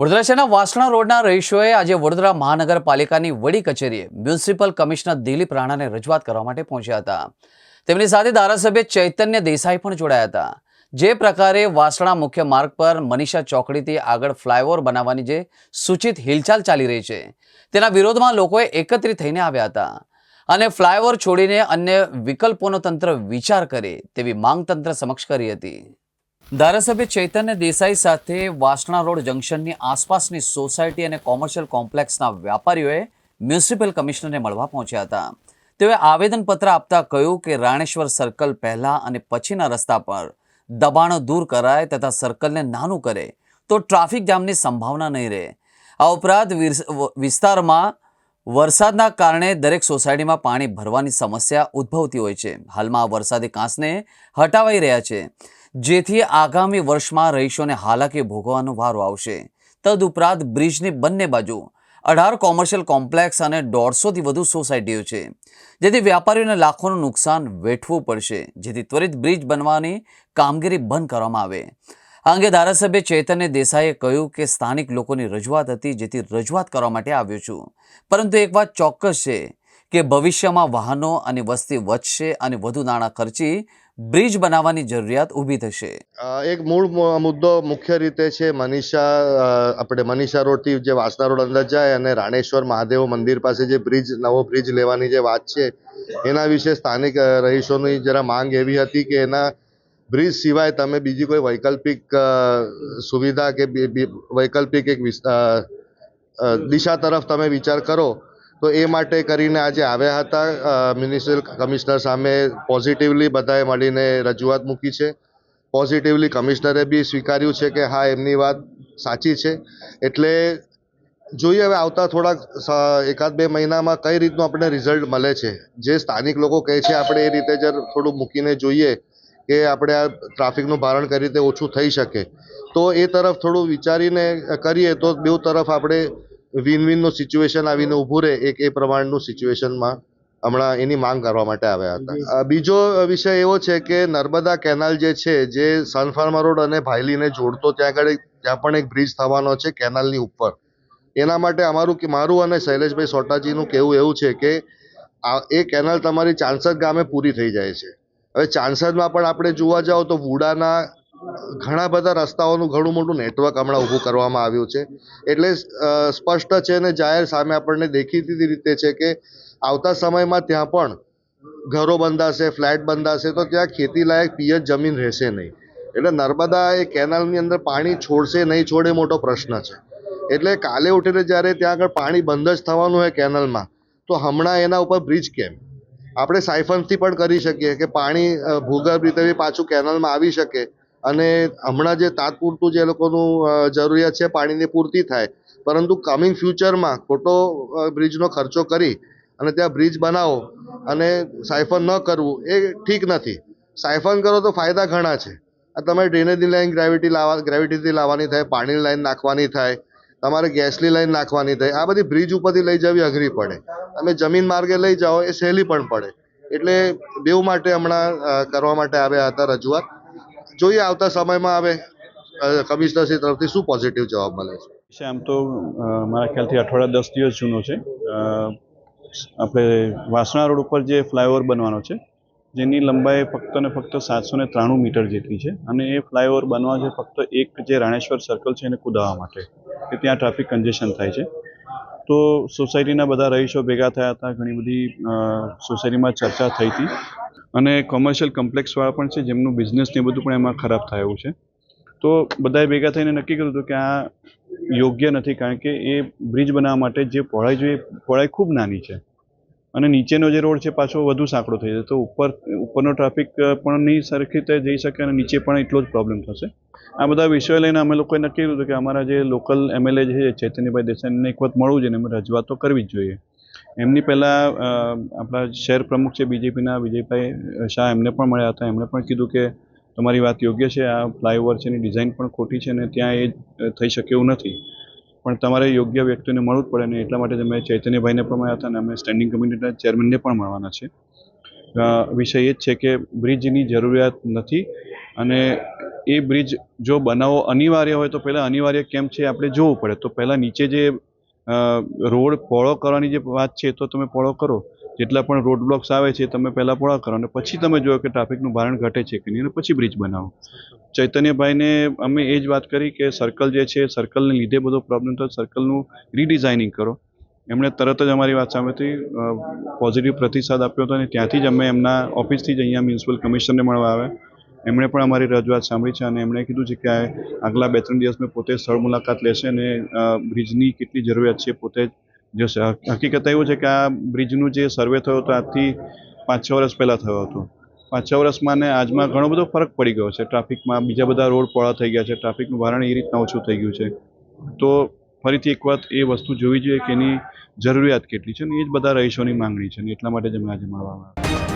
વડોદરા શહેરના વાસણા રોડના રહીશોએ આજે વડોદરા મહાનગરપાલિકાની વડી કચેરીએ મ્યુનિસિપલ કમિશનર દિલીપ રાણાને રજૂઆત કરવા માટે પહોંચ્યા હતા. તેમની સાથે ધારાસભ્ય ચૈતન્ય દેસાઈ પણ જોડાયા હતા. જે પ્રકારે વાસણા મુખ્ય માર્ગ પર મનીષા ચોકડીથી આગળ ફ્લાયઓવર બનાવવાની જે સૂચિત હિલચાલ ચાલી રહી છે, તેના વિરોધમાં લોકોએ એકત્રિત થઈને આવ્યા હતા અને ફ્લાયઓવર છોડીને અન્ય વિકલ્પોનો તંત્ર વિચાર કરે તેવી માંગ તંત્ર સમક્ષ કરી હતી. ધારાસભ્ય ચૈતન્ય દેસાઈ સાથે વાસણા રોડ જંકશનની આસપાસની સોસાયટી અને કોમર્શિયલ કોમ્પ્લેક્સના વ્યાપારીઓએ મ્યુનિસિપલ કમિશનરને મળવા પહોંચ્યા હતા. તેઓએ આવેદનપત્ર આપતા કહ્યું કે રાણેશ્વર સર્કલ પહેલા અને પછીના રસ્તા પર દબાણો દૂર કરાય તથા સર્કલને નાનું કરે તો ટ્રાફિક જામની સંભાવના નહીં રહે. આ ઉપરાંત વિસ્તારમાં વરસાદના કારણે દરેક સોસાયટીમાં પાણી ભરવાની સમસ્યા ઉદ્ભવતી હોય છે. હાલમાં આ વરસાદી કાંસને હટાવાઈ રહ્યા છે. જેથી આગામી વર્ષમાં રહીશોને હાલાકી ભોગવવાનો વારો આવશે. તદુપરાંત બ્રિજની બંને બાજુ અઢાર કોમર્શિયલ કોમ્પ્લેક્સ અને દોઢસોથી વધુ સોસાયટીઓ છે, જેથી વ્યાપારીઓને લાખોનું નુકસાન વેઠવું પડશે, જેથી ત્વરિત બ્રિજ બનવાની કામગીરી બંધ કરવામાં આવે. આ અંગે ધારાસભ્ય ચેતન્ય દેસાઈએ કહ્યું કે સ્થાનિક લોકોની રજૂઆત હતી, જેથી રજૂઆત કરવા માટે આવ્યો છું. પરંતુ એક વાત ચોક્કસ છે કે ભવિષ્યમાં વાહનો અને વસ્તી વધશે અને વધુ નાણાં ખર્ચી બ્રિજ બનાવવાની જરૂરિયાત ઊભી થશે. એક મૂળ મુદ્દો મુખ્ય રીતે છે મનીષા આપણે મનીષા રોડથી જે વાસના રોડ અંદર જાય અને રાણેશ્વર મહાદેવ મંદિર પાસે જે બ્રિજ, નવો બ્રિજ લેવાની જે વાત છે, એના વિશે સ્થાનિક રહીશોની જરા માંગ એવી હતી કે એના બ્રિજ સિવાય તમે બીજી કોઈ વૈકલ્પિક સુવિધા કે વૈકલ્પિક એક દિશા તરફ તમે વિચાર કરો તો એ માટે કરીને આજે આવ્યા હતા મ્યુનિસિપલ કમિશનર સામે પોઝિટિવલી બધાએ મળીને રજૂઆત મૂકી છે. પોઝિટિવલી કમિશનરે બી સ્વીકાર્યું છે કે હા, એમની વાત સાચી છે. એટલે જોઈએ હવે આવતા થોડાક એકાદ બે મહિનામાં કઈ રીતનું આપણે રિઝલ્ટ મળે છે. જે સ્થાનિક લોકો કહે છે, આપણે એ રીતે જ થોડું મૂકીને જોઈએ કે આપણે આ ટ્રાફિકનું ભારણ કઈ રીતે ઓછું થઈ શકે. તો એ તરફ થોડું વિચારીને કરીએ તો બેઉ તરફ આપણે વિન વિનનું સિચ્યુએશન આવીને ઊભું રહે એક એ પ્રમાણનું સિચ્યુએશનમાં હમણાં એની માંગ કરવા માટે આવ્યા હતા. બીજો વિષય એવો છે કે નર્મદા કેનાલ જે છે જે સનફાર્મા રોડ અને ભાયલીને જોડતો ત્યાં આગળ ત્યાં પણ એક બ્રિજ થવાનો છે કેનાલની ઉપર. એના માટે અમારું કે મારું અને શૈલેષભાઈ સોટાજીનું કહેવું એવું છે કે આ એ કેનાલ તમારી ચાંસદ ગામે પૂરી થઈ જાય છે. હવે ચાંસદમાં પણ આપણે જોવા જાઓ તો વુડાના ઘણા બધા રસ્તાઓનું ઘણું મોટું નેટવર્ક હમણાં ઊભું કરવામાં આવ્યું છે. એટલે સ્પષ્ટ છે અને જાહેર સામે આપણને દેખીતી રીતે છે કે આવતા સમયમાં ત્યાં પણ ઘરો બંધાશે, ફ્લેટ બંધાશે, તો ત્યાં ખેતીલાયક પિયત જમીન રહેશે નહીં. એટલે નર્મદા એ કેનાલની અંદર પાણી છોડશે નહીં છોડે મોટો પ્રશ્ન છે. એટલે કાલે ઉઠીને જ્યારે ત્યાં આગળ પાણી બંધ જ થવાનું હોય કેનાલમાં, તો હમણાં એના ઉપર બ્રિજ કેમ? આપણે સાયફનથી પણ કરી શકીએ કે પાણી ભૂગર્ભ રીતે પાછું કેનાલમાં આવી શકે. અને હમણાં જે તાત્પૂરતું જે લોકોનું જરૂરિયાત છે પાણીની પૂર્તિ થાય. પરંતુ કમિંગ ફ્યુચરમાં ખોટો બ્રિજનો ખર્ચો કરી અને ત્યાં બ્રિજ બનાવો અને સાયફન ન કરવું એ ઠીક નથી. સાયફન કરો તો ફાયદા ઘણા છે. આ તમે ડ્રેનેજની લાઈન ગ્રેવિટી લાવવા ગ્રેવિટીથી લાવવાની થાય, પાણીની લાઈન નાખવાની થાય, તમારે ગેસની લાઈન નાખવાની થાય. આ બધી બ્રિજ ઉપરથી લઈ જવી અઘરી પડે. તમે જમીન માર્ગે લઈ જાઓ એ સહેલી પણ પડે. એટલે બેવ માટે હમણાં કરવા માટે આવ્યા હતા રજૂઆત. જોઈએ આવતા સમયમાં હવે કમિશનરશ્રી તરફથી શું પોઝિટિવ જવાબ મળે છે? આમ તો મારા ખ્યાલથી અઠવાડિયા દસ દિવસ જૂનો છે. આપણે વાસણા રોડ ઉપર જે ફ્લાયઓવર બનવાનો છે, જેની લંબાઈ ફક્ત ને ફક્ત સાતસો ને ત્રાણું મીટર જેટલી છે અને એ ફ્લાયઓવર બનવા છે ફક્ત એક જે રાણેશ્વર સર્કલ છે એને કુદાવવા માટે, કે ત્યાં ટ્રાફિક કન્જેશન થાય છે. તો સોસાયટીના બધા રહીશો ભેગા થયા હતા, ઘણી બધી સોસાયટીમાં ચર્ચા થઈ હતી. અને કોમર્શિયલ કમ્પ્લેક્સવાળા પણ છે, જેમનું બિઝનેસ ને બધું પણ એમાં ખરાબ થાય છે. તો બધાએ ભેગા થઈને નક્કી કર્યું હતું કે આ યોગ્ય નથી, કારણ કે એ બ્રિજ બનાવવા માટે જે પહોળાઈ જોઈએ પહોળાઈ ખૂબ નાની છે. અને નીચેનો જે રોડ છે, પાછો વધુ સાંકડો થઈ જાય. તો ઉપર, ઉપરનો ટ્રાફિક પણ નહીં સરખી રીતે જઈ શકે અને નીચે પણ એટલો જ પ્રોબ્લેમ થશે. આ બધા વિષયો લઈને અમે લોકોએ નક્કી કર્યું હતું કે અમારા જે લોકલ એમએલએ છે, ચૈતન્યભાઈ દેસાઈને એક વખત મળવું જોઈએ અને એમને રજૂઆત કરવી જ જોઈએ. એમની પહેલાં આપણા શહેર પ્રમુખ છે બીજેપીના વિજયભાઈ શાહ એમને પણ મળ્યા હતા. એમણે પણ કીધું કે તમારી વાત યોગ્ય છે, આ ફ્લાયઓવર છે એની ડિઝાઇન પણ ખોટી છે અને ત્યાં એ થઈ શકે એવું નથી. પણ તમારે યોગ્ય વ્યક્તિને મળવું જ પડે ને એટલા માટે અમે ચૈતન્યભાઈને પણ મળ્યા હતા અને અમે સ્ટેન્ડિંગ કમિટીના ચેરમેનને પણ મળવાના છે. વિષય એ જ છે કે બ્રિજની જરૂરિયાત નથી અને એ બ્રિજ જો બનાવવો અનિવાર્ય હોય તો પહેલાં અનિવાર્ય કેમ છે આપણે જોવું પડે. તો પહેલાં નીચે જે રોડ પહોળો કરવાની જે વાત છે તો તમે પહોળો કરો. જેટલા પણ રોડ બ્લોક્સ આવે છે તમે પહેલાં પહોળા કરો અને પછી તમે જોયો કે ટ્રાફિકનું ભારણ ઘટે છે કે નહીં અને પછી બ્રિજ બનાવો. ચૈતન્યભાઈને અમે એ જ વાત કરી કે સર્કલ જે છે સર્કલને લીધે બધો પ્રોબ્લેમ તો સર્કલનું રીડિઝાઇનિંગ કરો. એમણે તરત જ અમારી વાત સામેથી પોઝિટિવ પ્રતિસાદ આપ્યો હતો અને ત્યાંથી જ અમે એમના ઓફિસથી જ અહીંયા મ્યુનિસિપલ કમિશનરને મળવા આવ્યા. એમણે પણ અમારી રજૂઆત સાંભળી છે અને એમણે કીધું છે કે આગલા બે ત્રણ દિવસમાં પોતે સ્થળ મુલાકાત લેશે અને બ્રિજની કેટલી જરૂરિયાત છે પોતે જે. હકીકત એવું છે કે આ બ્રિજનું જે સર્વે થયો હતો આજથી પાંચ છ વર્ષ પહેલાં થયો હતો. પાંચ છ વર્ષમાં ને આજમાં ઘણો બધો ફરક પડી ગયો છે. ટ્રાફિકમાં બીજા બધા રોડ પહોળા થઈ ગયા છે. ટ્રાફિકનું ભારણ એ રીતના ઓછું થઈ ગયું છે. તો ફરીથી એક વખત એ વસ્તુ જોવી જોઈએ કે એની જરૂરિયાત કેટલી છે ને એ જ બધા રહીશોની માંગણી છે ને એટલા માટે જ અમે આજે મળવામાં આવ્યા.